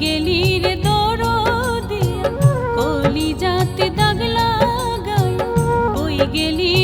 গেলি রে যাতে গেলি